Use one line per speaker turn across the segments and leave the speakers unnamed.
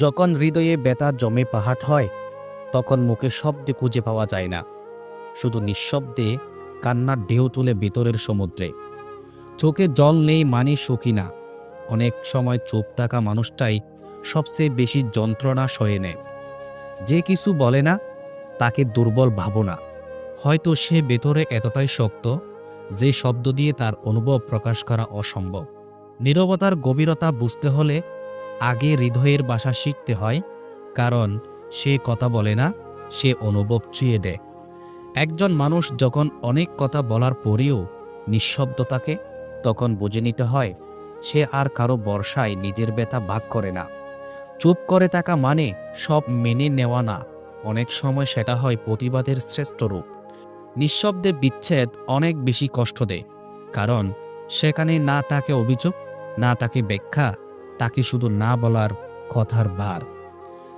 যখন হৃদয়ে বেতা জমে পাহাড় হয়, তখন মুখে শব্দে খুঁজে পাওয়া যায় না। শুধু নিঃশব্দে কান্নার ঢেউ তুলে ভেতরের সমুদ্রে। চোখে জল নেই মানে সুখী না। অনেক সময় চুপ টাকা মানুষটাই সবচেয়ে বেশি যন্ত্রণা সয়ে নেয়। যে কিছু বলে না, তাকে দুর্বল ভাবো না। হয়তো সে ভেতরে এতটাই শক্ত যে শব্দ দিয়ে তার অনুভব প্রকাশ করা অসম্ভব। নীরবতার গভীরতা বুঝতে হলে আগে হৃদয়ের বাসা শিখতে হয়, কারণ সে কথা বলে না, সে অনুভব চুয়ে দেয়। একজন মানুষ যখন অনেক কথা বলার পরেও নিঃশব্দ থাকে, তখন বুঝে নিতে হয়, সে আর কারও বর্ষায় নিজের ব্যথা ভাগ করে না। চুপ করে থাকা মানে সব মেনে নেওয়া না, অনেক সময় সেটা হয় প্রতিবাদের শ্রেষ্ঠ রূপ। নিঃশব্দে বিচ্ছেদ অনেক বেশি কষ্ট দেয়, কারণ সেখানে না তাকে অভিযোগ, না তাকে ব্যাখ্যা তাকে শুধু না বলার কথার ভার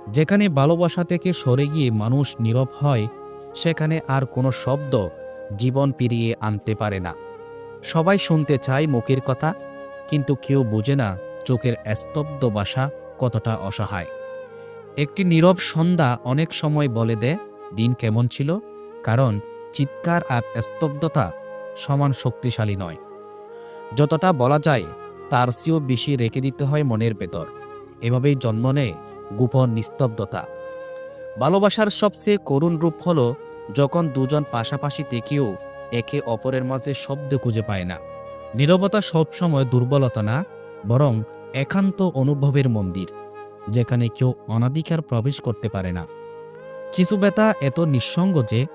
যেখানে ভালোবাসা থেকে সরে গিয়ে মানুষ নীরব হয়, সেখানে আর কোনো শব্দ জীবন ফিরিয়ে আনতে পারে না। সবাই শুনতে চায় মুখের কথা, কিন্তু কেউ বোঝে না চোখের স্তব্ধ বাসা কতটা অসহায়। একটি নীরব সন্ধ্যা অনেক সময় বলে দেয়, দিন কেমন ছিল? কারণ চিৎকার আর স্তব্ধতা সমান শক্তিশালী নয়। যতটা বলা যায় তার চেয়েও বেশি রেখে দিতে হয় মনের ভেতর। এভাবেই জন্ম নেয় গোপন নিস্তব্ধতা। ভালোবাসার সবচেয়ে করুণ রূপ হল যখন দুজন পাশাপাশি থেকেও একে অপরের মাঝে শব্দ খুঁজে পায় না। নীরবতা সবসময় দুর্বলতা না, বরং একান্ত অনুভবের মন্দির, যেখানে কেউ অনাধিকার প্রবেশ করতে পারে না। কিছু ব্যথা এত নিঃসঙ্গ যে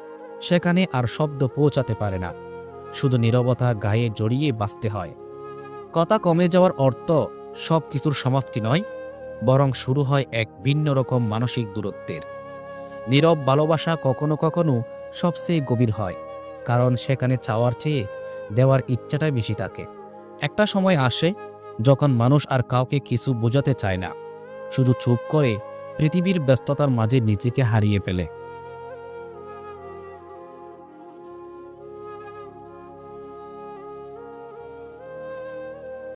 সেখানে আর শব্দ পৌঁছাতে পারে না। শুধু নীরবতা গায়ে জড়িয়ে বাঁচতে হয়। কথা কমে যাওয়ার অর্থ সব কিছুর সমাপ্তি নয়, বরং শুরু হয় এক ভিন্ন রকম মানসিক দূরত্বের। নীরব ভালোবাসা কখনো কখনো সবচেয়ে গভীর হয়, কারণ সেখানে চাওয়ার চেয়ে দেওয়ার ইচ্ছাটাই বেশি থাকে। একটা সময় আসে যখন মানুষ আর কাউকে কিছু বোঝাতে চায় না, শুধু চুপ করে পৃথিবীর ব্যস্ততার মাঝে নিজেকে হারিয়ে ফেলে।